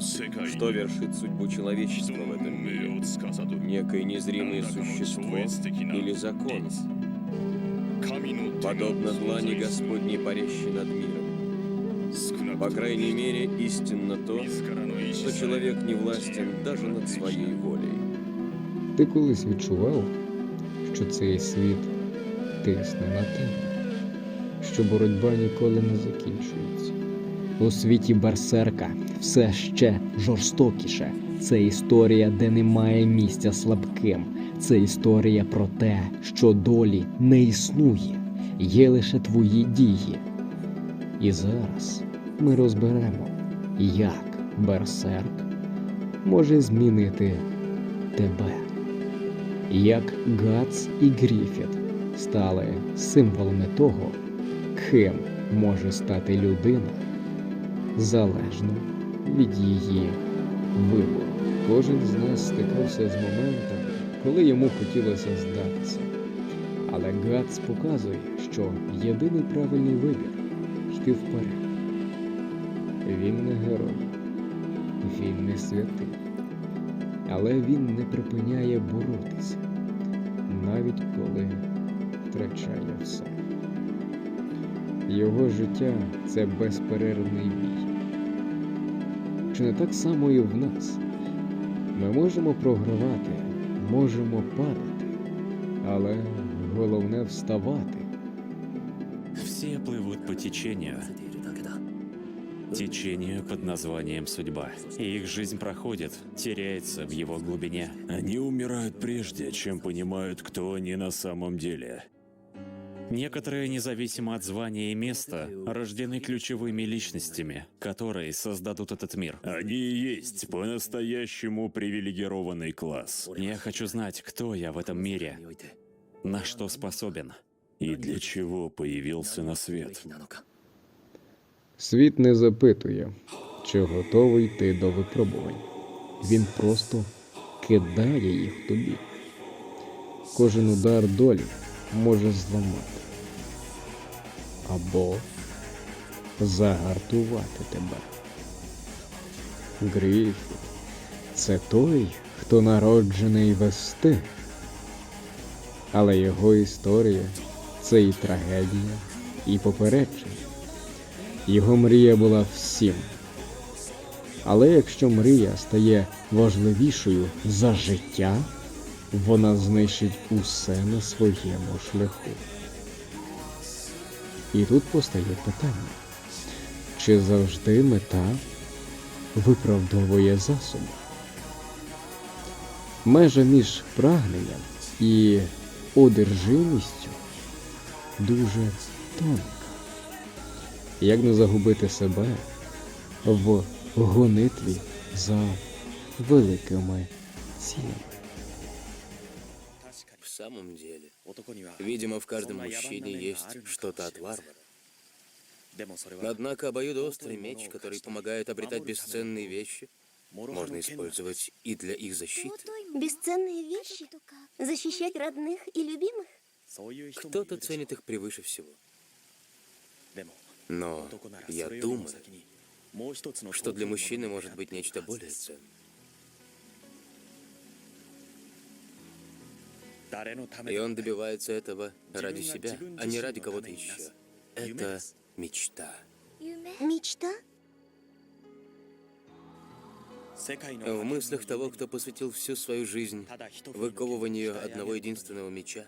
Что вершит судьбу человечества в этом мире? Некое незримое существо или закон? Подобно длани Господней, парящей над миром. По крайней мере, истинно то, что человек не властен даже над своей волей. Ты колись відчував, що цей світ тисне на тебе, що боротьба ніколи не закінчується. У світі берсерка все ще жорстокіше. Це історія, де немає місця слабким. Це історія про те, що долі не існує, є лише твої дії. І зараз ми розберемо, як берсерк може змінити тебе як Гац і Гріфіт стали символами того, ким може стати людина залежно від її вибору. Кожен з нас стикався з моментами, коли йому хотілося здатися. Але Гац показує, що єдиний правильний вибір йти вперед. Він не герой, він не святий але він не припиняє боротися, навіть коли втрачає все. Його життя це безперервний бій. Чи не так само і в нас? Ми можемо програвати, можемо падати, але головне вставати. Все плывут по течению. Течению под названием судьба. И их жизнь проходит, теряется в его глубине. Они умирают прежде, чем понимают, кто они на самом деле. Некоторые, независимо от звания и места, рождены ключевыми личностями, которые создадут этот мир. Они и есть по-настоящему привилегированный класс. Я хочу знать, кто я в этом мире, на что способен. И для чего появился на свет. Світ не запитує, чи готовий ти до випробувань. Він просто кидає їх тобі. Кожен удар долі може зламати або загартувати тебе. Гріфіт це той, хто народжений вести. Але його історія це і трагедія, і попередження. Його мрія була всім. Але якщо мрія стає важливішою за життя, вона знищить усе на своєму шляху. І тут постає питання: чи завжди мета виправдовує засоби? Межа між прагненням і одержимістю дуже тонка. Як не загубити себе в гонитві за великими цілями? В самом деле, видимо, в каждом мужчине есть что-то от варвара. Однако обоюдоострый меч, который помогает обретать бесценные вещи, можно использовать и для их защиты. Бесценные вещи? Защищать родных и любимых? Кто-то ценит их превыше всего. Но я думаю, что для мужчины может быть нечто более ценное. И он добивается этого ради себя, а не ради кого-то еще. Это мечта. Мечта? В мыслях того, кто посвятил всю свою жизнь выковыванию одного единственного меча,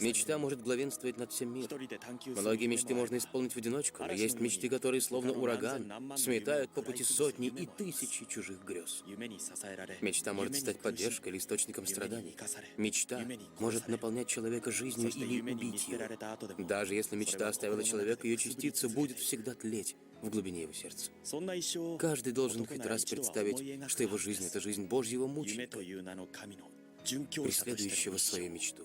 мечта может главенствовать над всем миром. Многие мечты можно исполнить в одиночку, но есть мечты, которые словно ураган сметают по пути сотни и тысячи чужих грез. Мечта может стать поддержкой или источником страданий. Мечта может наполнять человека жизнью или убить его. Даже если мечта оставила человека, ее частица будет всегда тлеть в глубине его сердца. Каждый должен хоть раз представить, что его жизнь — это жизнь Божьего мученика, преследующего свою мечту.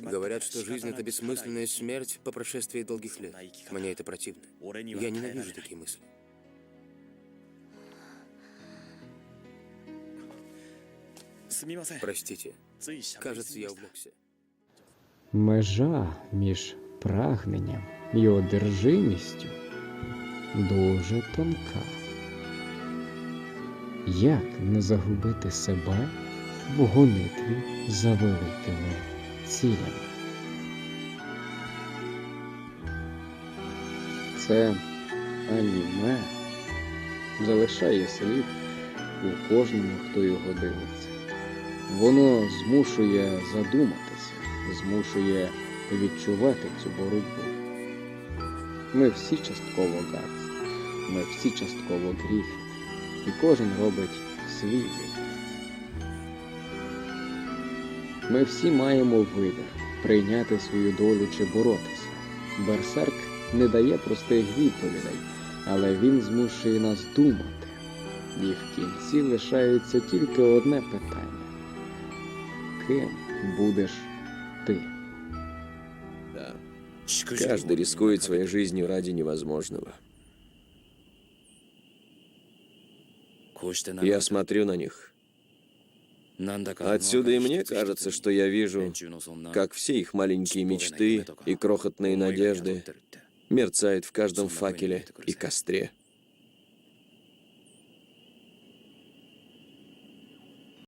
Говорят, что жизнь — это бессмысленная смерть по прошествии долгих лет. Мне это противно. Я ненавижу такие мысли. Простите, кажется, я увлекся. Межа між прагненням і одержимістю дуже тонка. Як не загубити себе в гонитві за великими цілями? Це аніме залишає слід у кожному, хто його дивиться. Воно змушує задуматися, змушує відчувати цю боротьбу. Ми всі частково Гатс, ми всі частково Гріфіт, і кожен робить свій вибір. Ми всі маємо вибір прийняти свою долю чи боротися. Берсерк не дає простих відповідей, але він змушує нас думати. І в кінці лишається тільки одне питання: ким будеш ти? Да. Каждый рискует своей жизнью ради невозможного. Я смотрю на них. Отсюда и мне кажется, что я вижу, как все их маленькие мечты и крохотные надежды мерцают в каждом факеле и костре.